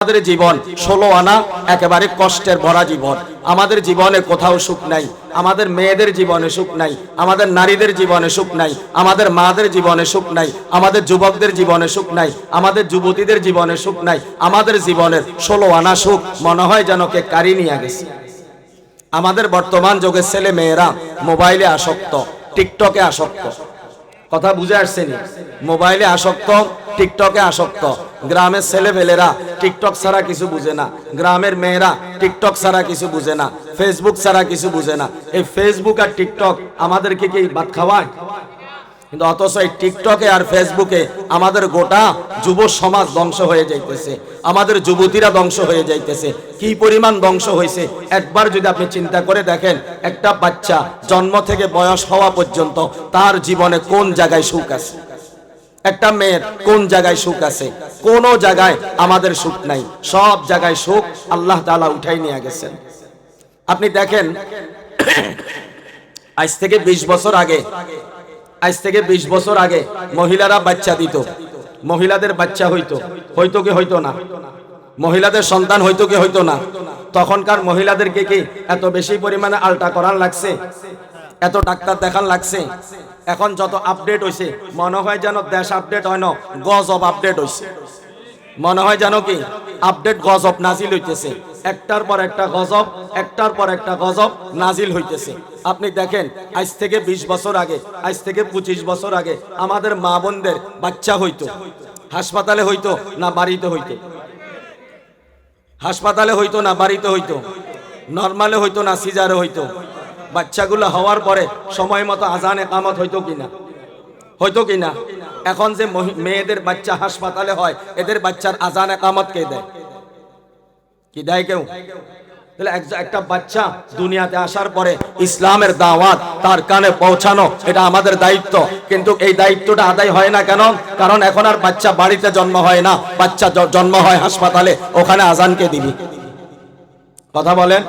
আমাদের জীবন ষোলো আনা, একেবারে কষ্টের ভরা জীবন। আমাদের জীবনে কোথাও সুখ নাই। আমাদের মেয়েদের জীবনে সুখ নাই। আমাদের নারীদের জীবনে সুখ নাই। আমাদের মাদের জীবনে সুখ নাই। আমাদের যুবকদের জীবনে সুখ নাই। আমাদের যুবতীদের জীবনে সুখ নাই। আমাদের জীবনের ষোলো আনা সুখ মনে হয় যেন কে কারি নিয়ে গেছে। আমাদের বর্তমান যুগের ছেলে মেয়েরা মোবাইলে আসক্ত, টিকটকে আসক্ত। কথা বুঝে আসছেনি। মোবাইলে আসক্ত, টিকটকে আসক্ত। গ্রামের ছেলেপেলেরা টিকটক ছাড়া কিছু বুঝে না। গ্রামের মেয়েরা টিকটক ছাড়া কিছু বুঝে না। ফেসবুক ছাড়া কিছু বুঝে না। এই ফেসবুক আর টিকটক আমাদেরকে কি ভাত খাওয়ায়? কিন্তু অথচ এই টিকটকে আর ফেসবুকে আমাদের গোটা যুব সমাজ ধ্বংস হয়ে যাইতেছে। আমাদের যুবতীরা ধ্বংস হয়ে যাইতেছে। কি পরিমাণ ধ্বংস হয়েছে একবার যদি আপনি চিন্তা করে দেখেন, একটা বাচ্চা জন্ম থেকে বয়স হওয়া পর্যন্ত তার জীবনে কোন জায়গায় সুখ আছে? একটা মেয়ের কোন জায়গায় সুখ আছে? কোন জায়গায় আমাদের সুখ নাই। সব জায়গায় সুখ আল্লাহ তাআলা উঠাই নিয়ে গেছেন। আপনি দেখেন, আজ থেকে ২০ বছর আগে আজ থেকে ২০ বছর আগে মহিলারা বাচ্চা দিত। মহিলাদের বাচ্চা হইতো। হইতো কি হইতো না? মহিলাদের সন্তান হইতো কি হইতো না? তখনকার মহিলাদেরকে কি এত বেশি পরিমাণে আলটা করার লাগছে? এত ডাক্তার দেখান লাগছে? এখন যত আপডেট হয়েছে মনে হয় যেন দেশ আপডেট হয় না, গজব আপডেট হইছে। মনে হয় জানো কি? আপডেট গজব নাজিল হইতেছে। একটার পর একটা গজব, একটার পর একটা গজব নাজিল হইতেছে। আপনি দেখেন, আজ থেকে ২০ বছর আগে, আজ থেকে ২৫ বছর আগে আমাদের মা বোনদের বাচ্চা হইতো। হাসপাতালে হইতো না বাড়িতে হইতো? হাসপাতালে হইতো না বাড়িতে হইতো? নর্মালে হইতো না সিজারে হইতো? বাচ্চাগুলো হওয়ার পরে সময় মতো আজান একামত হইতো কিনা? হয়তো কি না এখন যে মেয়েদের বাচ্চা হাসপাতালে হয়, এদের বাচ্চার আজান একামত কে দেয়? কি দেয় কেউ? একটা বাচ্চা দুনিয়াতে আসার পরে ইসলামের দাওয়াত তার কানে পৌঁছানো, এটা আমাদের দায়িত্ব। কিন্তু এই দায়িত্বটা আদায় হয় না কেন? কারণ এখন আর বাচ্চা বাড়িতে জন্ম হয় না। বাচ্চা জন্ম হয় হাসপাতালে, ওখানে আজানকে দিবি। কথা বলেন?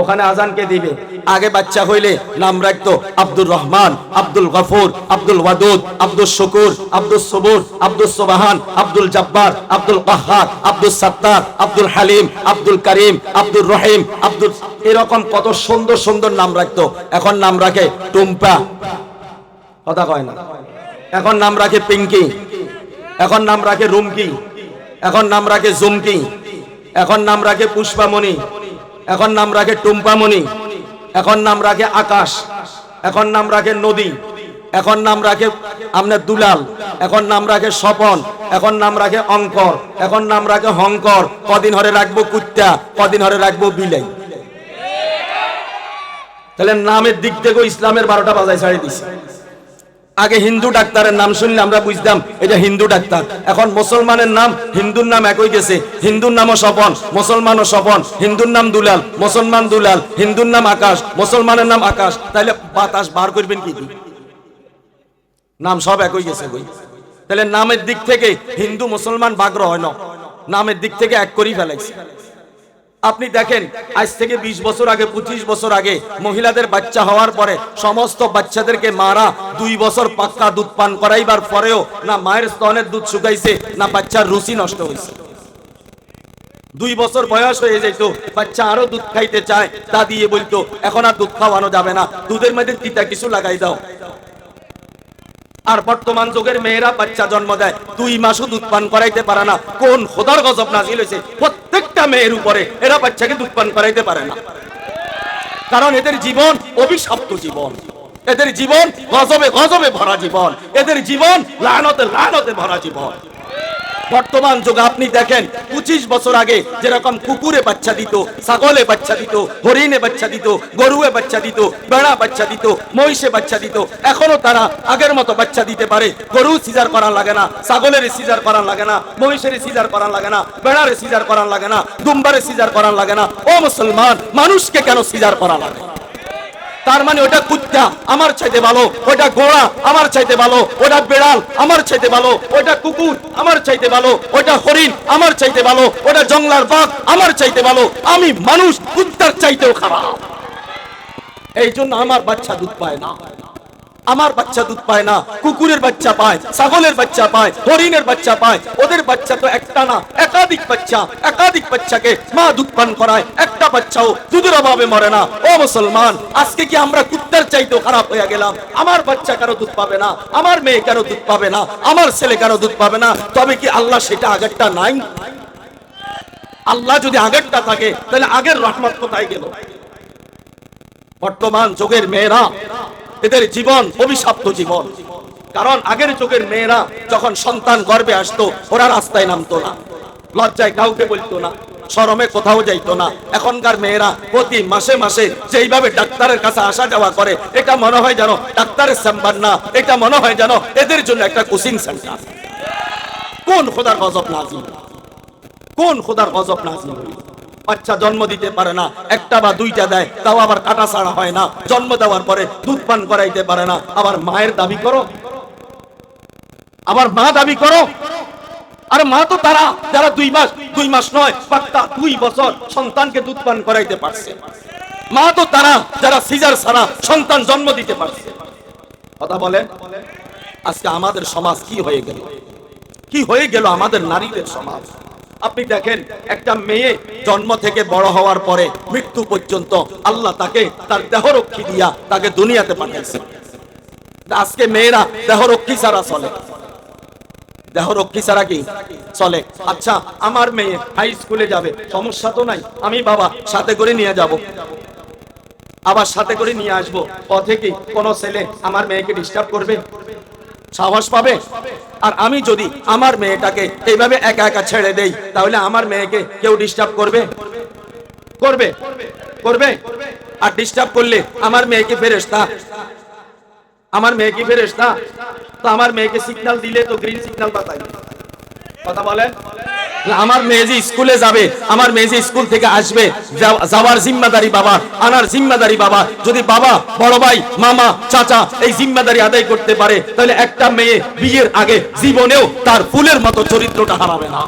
ওখানে আজানকে দিবে। আগে বাচ্চা হইলে নাম রাখতো আব্দুর রহমান, আব্দুল গফুর, আব্দুল ওয়াদুদ আব্দুল শুকুর আব্দুল সবুর আব্দুল সোবাহান, আব্দুল জব্বার, আব্দুল কাহার আব্দুল সত্তার, আব্দুল হালিম, আব্দুল করিম আব্দুল রহিম, আব্দুল এরকম কত সুন্দর সুন্দর নাম রাখতো। এখন নাম রাখে টুম্পা। কথা কয় না। এখন নাম রাখে পিঙ্কি। এখন নাম রাখে রুমকি। এখন নাম রাখে জুমকি এখন নাম রাখে পুষ্পামণি। এখন নাম রাখে টুম্পামণি, এখন নাম রাখে আকাশ, এখন নাম রাখে নদী, এখন নাম রাখে আপনার দুলাল, এখন নাম রাখে স্বপন, এখন নাম রাখে অঙ্কর, এখন নাম রাখে হংকর, কদিন হরে রাখব কুত্তা, কদিন হরে রাখব বিলাই। তাহলে নামের দিক থেকেও ইসলামের বারোটা বাজায় ছাড়িয়ে দিছে। আগে হিন্দু ডাক্তারের নাম শুনলে আমরা বুঝতাম এটা হিন্দু ডাক্তার। এখন মুসলমানের নাম, হিন্দুর নাম একই গেছে। হিন্দুর নামও স্বপন, মুসলমানও স্বপন। হিন্দুর নাম দুলাল, মুসলমান দুলাল। হিন্দুর নাম আকাশ, মুসলমানের নাম আকাশ। তাহলে বাতাস বার করবেন কি? নাম সব একই গেছে বই তাহলে নামের দিক থেকে হিন্দু মুসলমান বাগ্র হয় না? নামের দিক থেকে এক করেই ফেলাইছে। আপনি দেখেন, আজ থেকে ২০ বছর আগে ২৫ বছর আগে মহিলাদের বাচ্চা হওয়ার পরে সমস্ত বাচ্চাদেরকে মারা দুই বছর পাক্কা দুধ পান করাইবার পরেও না মায়ের স্তনের দুধ শুকাইছে, না বাচ্চার রুচি নষ্ট হয়েছে দুই বছর বয়স হয়ে যেত বাচ্চা আরও দুধ খাইতে চায়, তা দিয়ে বলতো, এখন আর দুধ খাওয়ানো যাবে না, দুধের মধ্যে তিতা কিছু লাগাই দাও। আর বর্তমান যুগের মেয়েরা বাচ্চা জন্ম দেয়, দুই মাসও দুধ পান করাইতে পারে না। কোন খোদার গজব নাজিল হয়েছে প্রত্যেকটা মেয়ের উপরে এরা বাচ্চাকে দুধ পান করাইতে পারে না। কারণ এদের জীবন অভিশপ্ত জীবন। এদের জীবন গজবে গজবে ভরা জীবন। এদের জীবন লানতে লানতে ভরা জীবন। বর্তমান যুগে আপনি দেখেন পঁচিশ বছর আগে যেরকম কুকুরে বাচ্চা দিত, ছাগলে বাচ্চা দিত, হরিণে বাচ্চা দিত, গরুয়ে বাচ্চা দিত, বেড়া বাচ্চা দিত, মহিষে বাচ্চা দিত, এখনও তারা আগের মতো বাচ্চা দিতে পারে। গরু সিজার করা লাগে না, ছাগলের সিজার করা লাগে না, মহিষের সিজার করা লাগে না, বেড়ারে সিজার করা লাগে না দুম্বারে সিজার করা লাগে না। ও মুসলমান, মানুষকে কেন সিজার করা লাগে? তার মানে ওটা কুত্তা, আমার চাইতে ভালো। ওটা ঘোড়া, আমার চাইতে ভালো। ওটা বেড়াল, আমার চাইতে ভালো। ওটা কুকুর, আমার চাইতে ভালো। ওটা হরিণ, আমার চাইতে ভালো। ওটা জঙ্গলার বাঘ, আমার চাইতে ভালো। আমি মানুষ, কুত্তার চাইতেও খারাপ। এই জন্য আমার বাচ্চা দুধ পায় না। আমার বাচ্চা দুধ পায় না, কুকুরের বাচ্চা পায়, ছাগলের বাচ্চা পায়, হরিণের বাচ্চা পায়, ওদের বাচ্চা তো একটা না, একাধিক বাচ্চা, একাধিক বাচ্চাকে মা দুধ পান করায়, একটা বাচ্চাও দুধের অভাবে মরে না। ও মুসলমান, আজকে কি আমরা কুত্তার চাইতেও খারাপ হয়ে গেলাম? আমার বাচ্চা কারও দুধ পাবে না, আমার মেয়ে কারও দুধ পাবে না, আমার ছেলে কারও দুধ পাবে না, তবে কি আল্লাহ সেটা আগেরটা নাই? আল্লাহ যদি আগেরটা থাকে, তাহলে আগের রহমত কোথায় গেল? বর্তমান যুগের মেয়েরা এদের জীবন, অভিশপ্ত জীবন। কারণ আগের যুগের মেয়েরা যখন সন্তান গর্ভে আসতো, ওরা রাস্তায় নামতো না, লজ্জায় কাউকে বলতো না, শরমে কোথাও যাইতো না। এখনকার মেয়েরা প্রতি মাসে মাসে যেইভাবে ডাক্তারের কাছে আসা যাওয়া করে, এটা মনে হয় যেন ডাক্তারের চেম্বার না, এটা মনে হয় যেন এদের জন্য একটা কোচিং সেন্টার। কোন খোদার গজব নাজিল? কোন খোদার গজব নাজিল? হইল? বাচ্চা জন্ম দিতে পারে না, একটা বা দুইটা দেয়, তাও আবার কাটা ছাড়া হয় না। জন্ম দেওয়ার পরে দুধ পান করাইতে পারে না। আবার মায়ের দাবি করো। আবার মা দাবি করো। আর মা তো তারা, যারা দুই মাস দুই মাস নয় পাক্কা দুই বছর সন্তানকে দুধ পান করাইতে পারছে। মা তো তারা, যারা সিজার ছাড়া সন্তান জন্ম দিতে পারছে। কথা বলেন আজকে আমাদের সমাজ কি হয়ে গেল? কি হয়ে গেল আমাদের নারীদের সমাজ? আপনি দেখেন, একটা মেয়ে জন্ম থেকে বড় হওয়ার পরে মৃত্যু পর্যন্ত আল্লাহ তাকে তার দেহরক্ষী দিয়া তাকে দুনিয়াতে পাঠাইছে আজকে মেয়েরা দেহরক্ষী ছাড়া চলে। দেহরক্ষী ছাড়া কি চলে? আচ্ছা আমার মেয়ে হাই স্কুলে যাবে, সমস্যা তো নাই, আমি বাবা সাথে করে নিয়ে যাব। আবার সাথে করে নিয়ে আসব। পথে কি কোনো ছেলে আমার মেয়েকে ডিস্টার্ব করবে? সাহস পাবে? আর আমি যদি আমার মেয়েটাকে এইভাবে একা একা ছেড়ে দেই, তাহলে আমার মেয়েকে কেউ ডিস্টার্ব করবে? করবে? করবে? আর ডিস্টার্ব করলে আমার মেয়েকে ফেরেস্তা আমার মেয়েকে ফেরেস্তা তো আমার মেয়েকে সিগন্যাল দিলে তো গ্রিন সিগন্যাল পাতায়। কথা বলেন? আমার মেয়ে যে স্কুলে যাবে, আমার মেয়ে যে স্কুল থেকে আসবে। যাওয়ার জিম্মাদারি বাবা, আনার জিম্মাদারি বাবা। যদি বাবা, বড় ভাই, মামা, চাচা এই জিম্মাদারি আদায় করতে পারে, তাহলে একটা মেয়ে বিয়ের আগে জীবনেও তার ফুলের মতো চরিত্রটা হারাবে না।